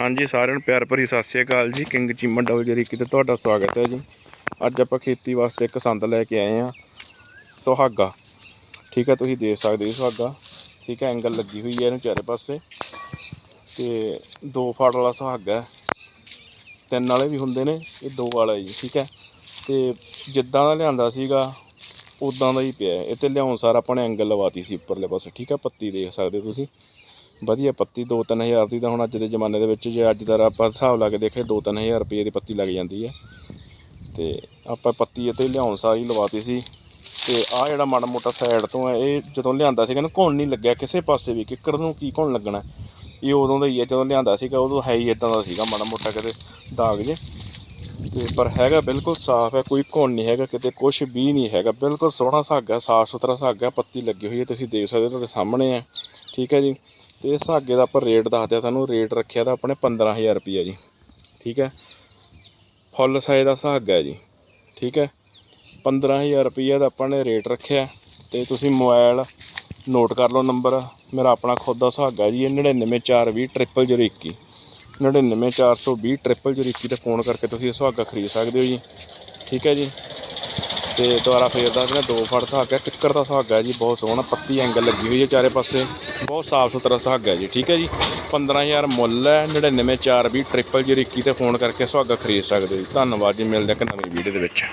ਹਾਂਜੀ, ਸਾਰਿਆਂ ਨੂੰ ਪਿਆਰ ਭਰੀ ਸਤਿ ਸ਼੍ਰੀ ਅਕਾਲ ਜੀ। ਕਿੰਗ ਚੀਮਾ ਡਬਲ ਜਰੀਕੀ ਤੇ ਤੁਹਾਡਾ ਸਵਾਗਤ ਹੈ ਜੀ। ਅੱਜ ਆਪਾਂ ਖੇਤੀ ਵਾਸਤੇ ਇੱਕ ਸੰਦ ਲੈ ਕੇ ਆਏ ਆ ਸੁਹਾਗਾ। ਠੀਕ ਹੈ, ਤੁਸੀਂ ਦੇਖ ਸਕਦੇ ਹੋ ਸੁਹਾਗਾ। ਠੀਕ ਹੈ, ਐਂਗਲ ਲੱਗੀ ਹੋਈ ਹੈ ਇਹਨੂੰ ਚਾਰੇ ਪਾਸੇ। ਤੇ ਦੋ ਫਾੜ ਵਾਲਾ ਸੁਹਾਗਾ ਤਿੰਨ ਵਾਲੇ ਵੀ ਹੁੰਦੇ ਨੇ, ਇਹ ਦੋ ਵਾਲਾ ਜੀ ਠੀਕ ਹੈ। ਤੇ ਜਿੱਦਾਂ ਦਾ ਲਿਆਂਦਾ ਸੀਗਾ ਉਦਾਂ ਦਾ ਹੀ ਪਿਆ ਇਹ ਤੇ ਲਿਆਉਣ ਸਾਰ ਆਪਾਂ ਨੇ ਐਂਗਲ ਲਵਾਤੀ ਸੀ ਉੱਪਰਲੇ ਪਾਸੇ, ਠੀਕ ਹੈ, ਪੱਤੀ ਦੇਖ ਸਕਦੇ ਹੋ ਤੁਸੀਂ। ਵਧੀਆ ਪੱਤੀ 2-3000 ਦੀ ਤਾਂ ਹੁਣ ਅੱਜ ਦੇ ਜ਼ਮਾਨੇ ਦੇ ਵਿੱਚ ਜੇ ਅੱਜ ਦਾ ਆਪਾਂ ਹਿਸਾਬ ਲਾ ਕੇ ਦੇਖੇ 2-3000 ਰੁਪਏ ਦੀ ਪੱਤੀ ਲੱਗ ਜਾਂਦੀ ਹੈ। ਤੇ ਆਪਾਂ ਪੱਤੀ ਇੱਥੇ ਲਿਆਉਣ ਸਾਰੀ ਲਵਾਤੀ ਸੀ। ਤੇ ਆਹ ਜਿਹੜਾ ਮਾੜਾ ਮੋਟਾ ਸਾਈਡ ਤੋਂ ਹੈ, ਇਹ ਜਦੋਂ ਲਿਆਂਦਾ ਸੀਗਾ ਨਾ, ਘੁਣ ਨਹੀਂ ਲੱਗਿਆ ਕਿਸੇ ਪਾਸੇ ਵੀ, ਕਿੱਕਰ ਨੂੰ ਕੀ ਘੁਣ ਲੱਗਣਾ ਇਹ ਉਦੋਂ ਦਾ ਹੀ ਹੈ, ਜਦੋਂ ਲਿਆਂਦਾ ਸੀਗਾ, ਉਦੋਂ ਹੈ ਹੀ ਇਦਾਂ ਦਾ ਸੀਗਾ, ਮਾੜਾ ਮੋਟਾ ਕਿਤੇ ਦਾਗ ਜੇ। ਤੇ ਪਰ ਹੈਗਾ ਬਿਲਕੁਲ ਸਾਫ਼ ਹੈ, ਕੋਈ ਘੁਣ ਨਹੀਂ ਹੈਗਾ, ਕਿਤੇ ਕੁਝ ਵੀ ਨਹੀਂ ਹੈਗਾ। ਬਿਲਕੁਲ ਸੋਹਣਾ ਸਾਗਾ ਸਾਫ਼ ਸੁਥਰਾ ਸਾਗਾ, ਪੱਤੀ ਲੱਗੀ ਹੋਈ ਹੈ, ਤੁਸੀਂ ਦੇਖ ਸਕਦੇ ਹੋ ਤੁਹਾਡੇ ਸਾਹਮਣੇ ਹੈ। ਠੀਕ ਹੈ ਜੀ। ਤੇ ਇਸ ਦਾ ਆਪਾਂ ਰੇਟ ਦੱਸਦੇ ਆ ਤੁਹਾਨੂੰ ਰੇਟ ਰੱਖਿਆ ਤਾਂ ਆਪਣੇ 15000 ਰੁਪਈਆ ਜੀ, ਠੀਕ ਹੈ? ਫੁੱਲ ਸਾਈਜ਼ ਦਾ ਸਾਗਾ ਹੈ ਜੀ, ਠੀਕ ਹੈ? 15000 ਰੁਪਈਆ ਦਾ ਆਪਾਂ ਨੇ ਰੇਟ ਰੱਖਿਆ ਤੇ ਤੁਸੀਂ ਮੋਬਾਈਲ ਨੋਟ ਕਰ ਲਓ ਨੰਬਰ ਮੇਰਾ ਆਪਣਾ ਖੁਦ ਦਾ ਸੁਹਾਗਾ ਜੀ, ਇਹ 99420021 99420021 ਤੇ ਫੋਨ ਕਰਕੇ ਤੁਸੀਂ ਇਹ ਸੁਹਾਗਾ ਖਰੀਦ ਸਕਦੇ ਹੋ ਜੀ, ਠੀਕ ਹੈ ਜੀ? ਤੇ ਦੁਬਾਰਾ ਫੇਰ ਦੱਸ ਦਿੰਦਾ ਦੋ ਫੜ ਸੁਹਾਗਾ ਕਿੱਕਰ ਦਾ ਸੁਹਾਗਾ ਜੀ, ਬਹੁਤ ਸੋਹਣਾ, ਪੱਤੀ ਐਂਗਲ ਲੱਗੀ ਹੋਈ ਹੈ ਚਾਰੇ ਪਾਸੇ। ਬਹੁਤ ਸਾਫ਼ ਸੁਥਰਾ ਸੁਹਾਗਾ ਜੀ, ਠੀਕ ਹੈ ਜੀ? 15000 ਮੁੱਲ ਹੈ 99420021 ਤੇ ਫੋਨ ਕਰਕੇ ਸੁਹਾਗਾ ਖਰੀਦ ਸਕਦੇ ਹੋ ਜੀ। ਧੰਨਵਾਦ ਜੀ, ਮਿਲਦੇ ਹਾਂ ਇੱਕ ਨਵੀਂ ਵੀਡੀਓ ਦੇ ਵਿੱਚ।